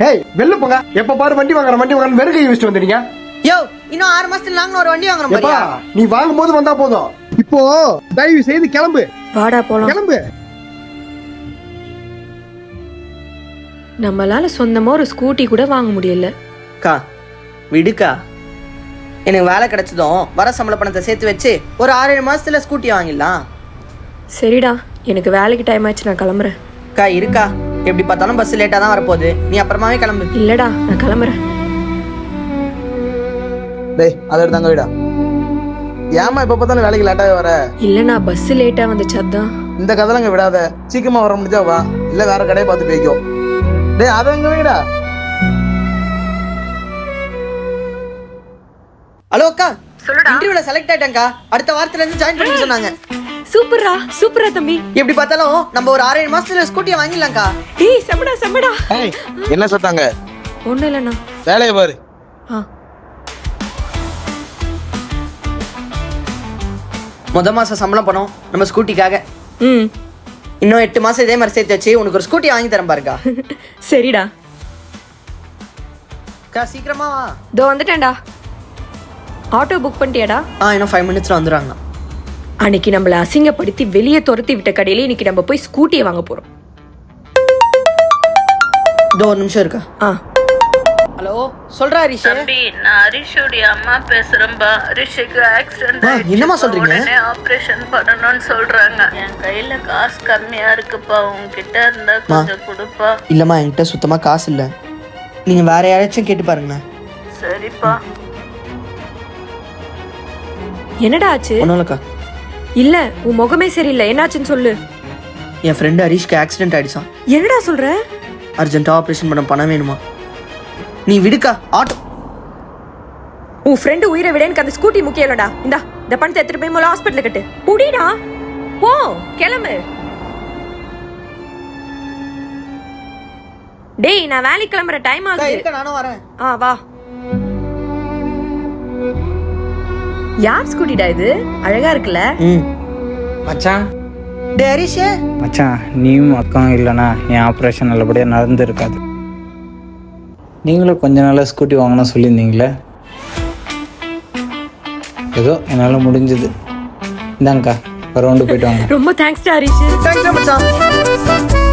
ஏய் வெளில போங்க. எப்ப பாரு வண்டி வாங்குற வண்டி வாங்குற வெறும் கை வச்சுட்டு வந்துட்டீங்க யோ இன்னும் ஆறு மாசத்துல நாங்களும் ஒரு வண்டி வாங்குறோம் பாரியா நீ வாங்கும் போது வந்தா போதும். இப்போ தயவு செய்து கிளம்பு. வாடா போலாம். கிளம்பு. நம்மளால சொந்தமா ஒரு ஸ்கூட்டி கூட வாங்க முடியல. அக்கா விடுக்கா. எனக்கு வேலை கிடைச்சதும் வர சம்பள பணத்தை சேர்த்து வச்சு ஒரு ஆறு ஏழு மாசத்துல ஸ்கூட்டி வாங்கிடலாம். சரிடா எனக்கு வேலைக்கு டைம் ஆச்சு நான் கிளம்புறேன். அக்கா இருக்கா. எப்படி பார்த்தாலும் பஸ் லேட்டா தான் வரப்போகுது. நீ அப்புறமாவே கிளம்பு. இல்லடா நான் கிளம்புறேன். டேய் அதை எடுத்தாங்க விடா. ஏமா இப்ப பார்த்தாலும் வேலைக்கு லேட்டாவே வர? இல்லண்ணா பஸ் லேட்டா வந்துச்சு அதான். இந்த இங்க விடாத. சீக்கிரமா வர முடிஞ்சா வா. இல்ல வேற கடையை பார்த்து போய்க்கோ. டேய் அதை எங்க வைடா? ஹலோ அக்கா இன்டர்வியூல செலக்ட் ஆயிட்டேன்க்கா. அடுத்த வாரத்துல இருந்து ஜாயின் பண்ணி சொன்னாங்க. சூப்பரா சூப்பரா தம்பி. எப்படி பார்த்தாலும் நம்ம ஒரு ஆறு ஏழு மாசத்துல ஸ்கூட்டியை வாங்கிடலாம்க்கா. ஏய் செம்மடா செம்மடா. ஏய் என்ன சொல்லிட்டாங்க ஒண்ணும் இல்லண்ணா. வேலையை பாரு. ஆ. முத மாசம் சம்பளம் பணம் நம்ம ஸ்கூட்டிக்காக ம். இன்னும் எட்டு மாசம் இதே மாதிரி சேர்த்து வச்சு உனக்கு ஒரு ஸ்கூட்டி வாங்கி தரேன் பாருக்கா. சரிடா. அக்கா சீக்கிரமா வா. இதோ வந்துட்டேன்டா. Auto book பண்ணிட்டியாடா? ஆ இன்னும் ஃபைவ் மினிட்ஸ்ல வந்துடுறாங்க அன்னைக்கு நம்மள அசிங்கப்படுத்தி வெளியே துரத்தி விட்ட கடையில இன்னைக்கு நம்ம போய் ஸ்கூட்டியை வாங்க போறோம். இதோ ஒரு நிமிஷம் இருக்கா? ஆ. ஹலோ சொல்றா ஹரிஷ். தம்பி நான் ஹரிஷுடைய அம்மா பேசுறேன்பா. ஹரிஷுக்கு ஆக்சிடென்ட் அம்மா, என்னம்மா சொல்றீங்க? உடனே ஆபரேஷன் பண்ணணும்னு சொல்றாங்க. என் கையில காசு கம்மியா இருக்குப்பா. உன்கிட்ட இருந்தா கொஞ்சம் கொடுப்பா. இல்லம்மா என்கிட்ட சுத்தமா காசு இல்ல. நீங்க வேற யாராச்சும் கேட்டு பாருங்களேன். சரிப்பா. என்னடா ஆச்சு? ஒன்றும் இல்லக்கா. இல்ல உன் முகமே சரியில்லை. என்னாச்சுன்னு சொல்லு. என் ஃப்ரெண்டு ஹரிஷ்க்கு ஆக்சிடென்ட் ஆயிடுச்சான் என்னடா சொல்ற? அர்ஜென்ட்டா ஆபரேஷன் பண்ண பணம் வேணுமா? நீ விடுக்கா ஆட்டோ. உன் ஃப்ரெண்டு உயிரை விட எனக்கு அந்த ஸ்கூட்டி முக்கியம் இல்லடா இந்தா இந்த பணத்தை எடுத்துட்டு போய் முதல்ல ஹாஸ்பிட்டல் கட்டு. புடிடா. போ கிளம்பு. டேய் நான் வேலைக்கு கிளம்புற டைம் ஆகுது. நானும் வரேன். ஆ வா. யார் ஸ்கூட்டிடா இது? அழகா இருக்குல்ல? ம். மச்சான். டே ஹரிஷ். மச்சான் நீயும் அக்காவும் இல்லைனா என் ஆப்ரேஷன் நல்லபடியாக நடந்திருக்காது. நீங்களும் கொஞ்ச நாளாக ஸ்கூட்டி வாங்கணும் சொல்லியிருந்தீங்களே? ஏதோ என்னால் முடிஞ்சது. இந்தாங்கக்கா ஒரு ரவுண்டு போயிட்டு வாங்க. ரொம்ப தேங்க்ஸ் ஹரிஷ். தேங்க்ஸ் மச்சான்.